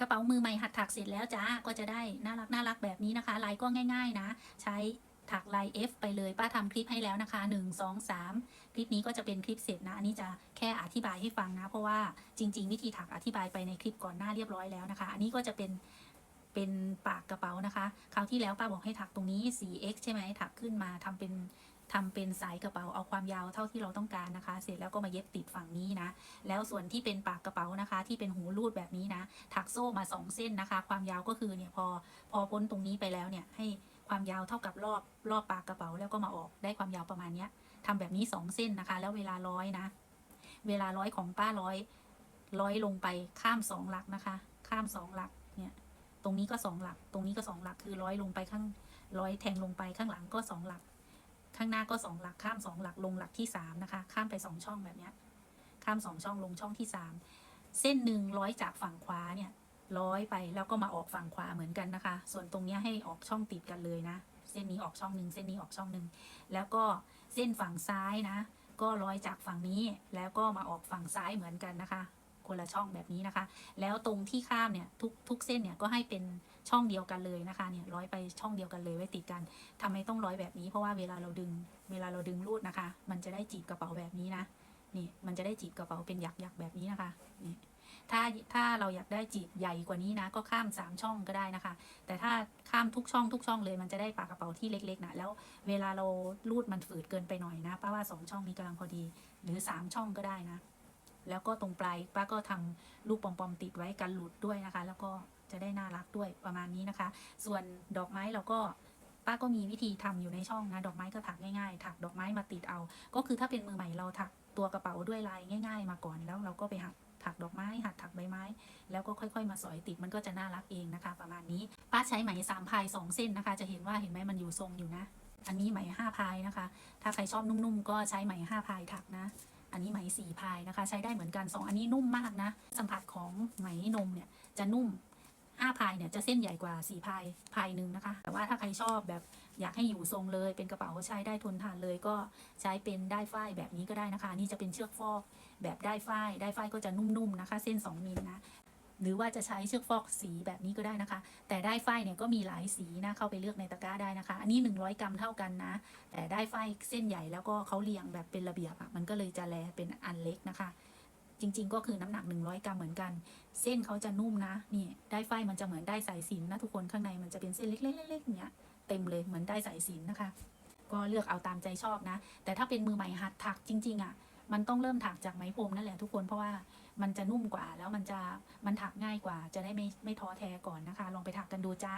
กระเป๋ามือใหม่หัดถักเสร็จแล้วจ้าก็จะได้น่ารักน่ารักแบบนี้นะคะลายก็ง่าย ๆ นะ ใช้ถักลาย F ไปเลยป้าทำคลิปให้แล้วนะคะ 1 2 3 คลิปนี้ก็จะเป็นคลิปเสร็จนะ อันนี้จะแค่อธิบายให้ฟังนะ เพราะว่าจริง ๆ วิธีถักอธิบายไปในคลิปก่อนหน้าเรียบร้อยแล้วนะคะ อันนี้ก็จะเป็นเป็นปากกระเป๋านะคะ คราวที่แล้วป้าบอกให้ถักตรงนี้ 4x ใช่ไหมถักขึ้นมาทำเป็น ทำเป็นสายกระเป๋าเอาความยาวเท่าที่เราต้องการนะคะ เสร็จแล้วก็มาเย็บติดฝั่งนี้นะ แล้วส่วนที่เป็นปากกระเป๋านะคะ ที่เป็นหูรูดแบบนี้นะ ถักโซ่มาสองเส้นนะคะ ความยาวก็คือเนี่ยพอพอพ้นตรงนี้ไปแล้วเนี่ยให้ความยาวเท่ากับรอบรอบปากกระเป๋าแล้วก็มาออกได้ความยาวประมาณเนี้ยทำแบบนี้สองเส้นนะคะ แล้วเวลาร้อยนะ เวลาร้อยของป้าร้อยร้อยลงไปข้ามสองหลักนะคะ ข้ามสองหลักเนี่ยตรงนี้ก็สองหลัก ตรงนี้ก็สองหลักคือร้อยลงไปข้างร้อยแทงลงไปข้างหลังก็สองหลัก ข้างหน้าก็สองหลักข้ามสองหลักลงหลักที่สามนะคะ ข้ามไปสองช่องแบบเนี้ยข้ามสองช่องลงช่องที่สามเส้นหนึ่งร้อยจากฝั่งขวาเนี่ยร้อยไปแล้วก็มาออกฝั่งขวาเหมือนกันนะคะ ส่วนตรงนี้ให้ออกช่องติดกันเลยนะ เส้นนี้ออกช่องหนึ่งเส้นนี้ออกช่องหนึ่งแล้วก็เส้นฝั่งซ้ายนะ ก็ร้อยจากฝั่งนี้แล้วก็มาออกฝั่งซ้ายเหมือนกันนะคะ คนละช่องแบบนี้นะคะ แล้วตรงที่ข้ามเนี่ยทุกทุกเส้นเนี่ยก็ให้เป็นช่องเดียวกันเลยนะคะเนี่ยร้อยไปช่องเดียวกันเลยไว้ติดกันทำไมต้องร้อยแบบนี้ เพราะว่าเวลาเราดึงเวลาเราดึงรูดนะคะ มันจะได้จีบกระเป๋าแบบนี้นะนี่มันจะได้จีบกระเป๋าเป็นหยักหยักๆแบบนี้นะคะนี่ถ้าถ้าเราอยากได้จีบใหญ่กว่านี้นะ ก็ข้ามสามช่องก็ได้นะคะ แต่ถ้าข้ามทุกช่องทุกช่องเลยมันจะได้ปากกระเป๋าที่เล็ก ๆนะแล้วเวลาเรารูดมันฝืดเกินไปหน่อยนะป้าว่าสองช่องนี้กำลังพอดี หรือสามช่องก็ได้นะ แล้วก็ตรงปลายป้าก็ทำลูกปอมๆติดไว้กันหลุดด้วยนะคะ แล้วก็จะได้น่ารักด้วยประมาณนี้นะคะ ส่วนดอกไม้เราก็ป้าก็มีวิธีทำอยู่ในช่องนะดอกไม้ก็ถักง่ายๆถักดอกไม้มาติดเอา ก็คือถ้าเป็นมือใหม่เราถักตัวกระเป๋าด้วยลายง่าย ๆ มาก่อนแล้วเราก็ไปหัดถักดอกไม้หัดถักใบไม้ แล้วก็ค่อยๆ มาสอยติดมันก็จะน่ารักเองนะคะ ประมาณนี้ป้าใช้ไหมสามพายสองเส้นนะคะ จะเห็นว่าเห็นไหมมันอยู่ทรงอยู่นะ อันนี้ไหมห้าพายนะคะ ถ้าใครชอบนุ่มๆก็ใช้ไหมห้าพายถักนะ อันนี้ไหมสีพายนะคะ ใช้ได้เหมือนกันสองอันนี้นุ่มมากนะ สัมผัสของไหมนมเนี่ยจะนุ่มห้าพายเนี่ยจะเส้นใหญ่กว่าสีพายพายหนึ่งนะคะ แต่ว่าถ้าใครชอบแบบอยากให้อยู่ทรงเลย เป็นกระเป๋าใช้ได้ทนทานเลยก็ใช้เป็นได้ฝ้ายแบบนี้ก็ได้นะคะ นี่จะเป็นเชือกฟอกแบบได้ฝ้ายได้ฝ้ายก็จะนุ่มๆนะคะ เส้น 2มิลนะ หรือว่าจะใช้เชือกฟอกสีแบบนี้ก็ได้นะคะ แต่ได้ฝ้ายเนี่ยก็มีหลายสีนะเข้าไปเลือกในตะกร้าได้นะคะ อันนี้ 100 กรัมเท่ากันนะ แต่ได้ฝ้ายเส้นใหญ่แล้วก็เขาเรียงแบบเป็นระเบียบอะมันก็เลยจะแลเป็นอันเล็กนะคะ จริง ๆ ก็คือน้ำหนัก 100 กรัมเหมือนกัน เส้นเขาจะนุ่มนะนี่ได้ฝ้ายมันจะเหมือนได้สายสิญจนนะทุกคนข้างในมันจะเป็นเส้นเล็กๆๆๆเนี้ยเต็มเลยเหมือนได้สายสิญจนนะคะ ก็เลือกเอาตามใจชอบนะ แต่ถ้าเป็นมือใหม่หัดถักจริง ๆอะมันต้องเริ่มถักจากไหมพรมนั่นแหละทุกคนเพราะว่า มันจะนุ่มกว่า แล้วมันจะมันถักง่ายกว่า จะได้ไม่ไม่ท้อแท้ก่อนนะคะ ลองไปถักกันดูจ้า